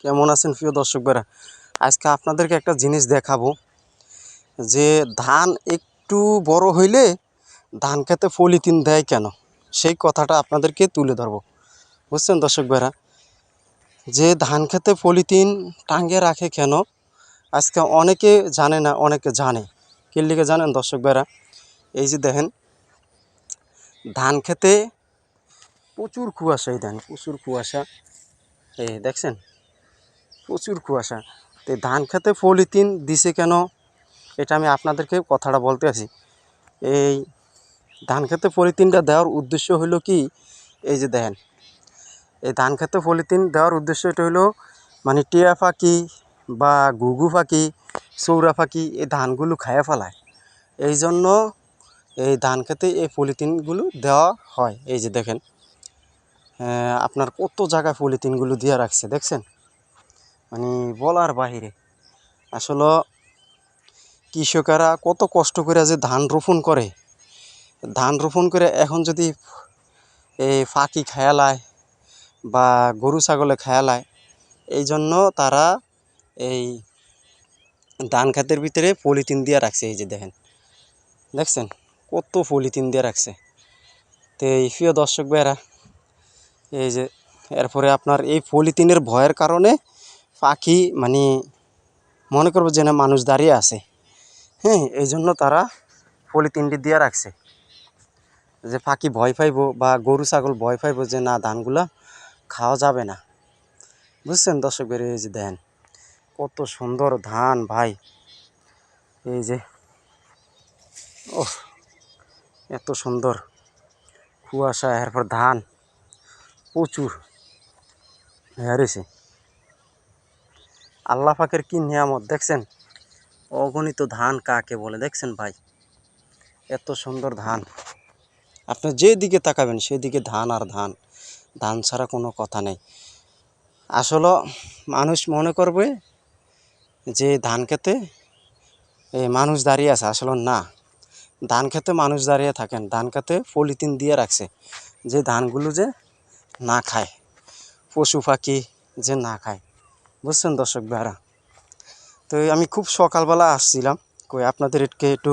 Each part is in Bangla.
কেমন আছেন প্রিয় দর্শক ভাইরা? আজকে আপনাদেরকে একটা জিনিস দেখাবো, যে ধান একটু বড় হইলে ধান খেতে পলিথিন দেয় কেন? সেই কথাটা আপনাদেরকে তুলে ধরবো। বুঝছেন দর্শক ভাইরা? যে ধান খেতে পলিথিন টাঙ্গে রাখে কেন? আজকে অনেকে জানে না, অনেকে জানে। কে লিগে জানেন দর্শক ভাইরা? এই যে দেখেন, ধান খেতে প্রচুর কুয়াশা এই ধান, প্রচুর কুয়াশা। এই দেখছেন? প্রচুর কুয়াশা। তো ধান খেতে পলিথিন দিছে কেন? এটা আমি আপনাদেরকে কথাটা বলতে আছি। এই ধান খেতে পলিথিনটা দেওয়ার উদ্দেশ্য হলো কি? এই যে দেখেন, এই ধান খেতে পলিথিন দেওয়ার উদ্দেশ্য এটা হলো মানে টিয়া পাখি বা ঘুঘু পাখি চৌরা পাখি এই ধানগুলো খাইয়ে ফেলায়। এই জন্য এই ধান খেতে এই পলিথিনগুলো দেওয়া হয়। এই যে দেখেন আপনার কত জায়গায় পলিথিনগুলো দিয়ে রাখছে, দেখছেন? মানে বলার বাহিরে। আসলে কৃষকেরা কত কষ্ট করে যে ধান রোপণ করে। ধান রোপণ করে এখন যদি এই ফাঁকি খেয়ালায় বা গরু ছাগলে খেয়ালায় এই জন্য তারা এই ধান খেতের ভিতরে পলিথিন দিয়ে রাখছে এই যে দেখেন। দেখছেন? কত পলিথিন দিয়ে রাখছে। তো এই প্রিয় দর্শক ভাইরা এই যে এরপরে আপনার এই পলিথিনের ভয়ের কারণে পাখি মানে মনে করব যে না মানুষ দাঁড়িয়ে আছে। হ্যাঁ এই জন্য তারা পলিথিনটি দিয়ে রাখছে। যে পাখি ভয় পাইব বা গরু, ছাগল ভয় পাইবো যে না, ধানগুলা খাওয়া যাবে না। বুঝছেন দর্শক বের এই যে দেন, কত সুন্দর ধান ভাই। এই যে ও এত সুন্দর কুয়াশা, এরপর ধান প্রচুর। হারেছে আল্লাহ পাকের কি নিয়ামত দেখছেন? অগণিত ধান কাকে বলে দেখছেন ভাই? এত সুন্দর ধান। আপনি যেদিকে তাকাবেন, সেদিকে ধান আর ধান। ধান ছাড়া কোনো কথা নেই। আসলে মানুষ মনে করবে যে ধান খেতে মানুষ দাঁড়িয়ে আছে। আসলে না। ধান খেতে মানুষ দাঁড়িয়ে থাকেন। ধান খেতে পলিথিন দিয়ে রাখছে যে ধানগুলো যে না খায়। পশু পাখি যে না খায়। বুঝছেন দর্শক ভাইরা? তো আমি খুব সকালবেলা আসছিলাম। কই আপনাদের একটু একটু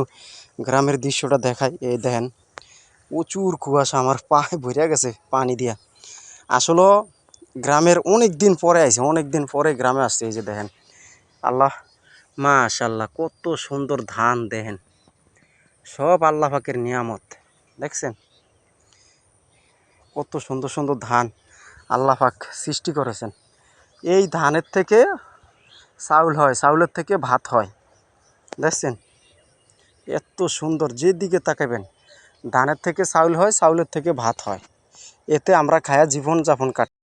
গ্রামের দৃশ্যটা দেখাই। এই দেখেন, প্রচুর কুয়াশা, আমার পায়ে ভরে গেছে পানি দিয়া। আসলে গ্রামের অনেক দিন পরে আইছে, অনেক দিন পরে গ্রামে আসছে। এই যে দেখেন, আল্লাহ মাশাল্লাহ কত সুন্দর ধান দেখেন। সব আল্লাহ পাকের নিয়ামত, দেখছেন? কত সুন্দর সুন্দর ধান আল্লাহ পাক সৃষ্টি করেছেন। এই ধানের থেকে চাউল হয়, চাউলের থেকে ভাত হয়। দেখছেন? এত সুন্দর যেদিকে তাকাবেন, ধানের থেকে চাউল হয়, চাউলের থেকে ভাত হয়। এতে আমরা খায়া জীবনযাপন কাট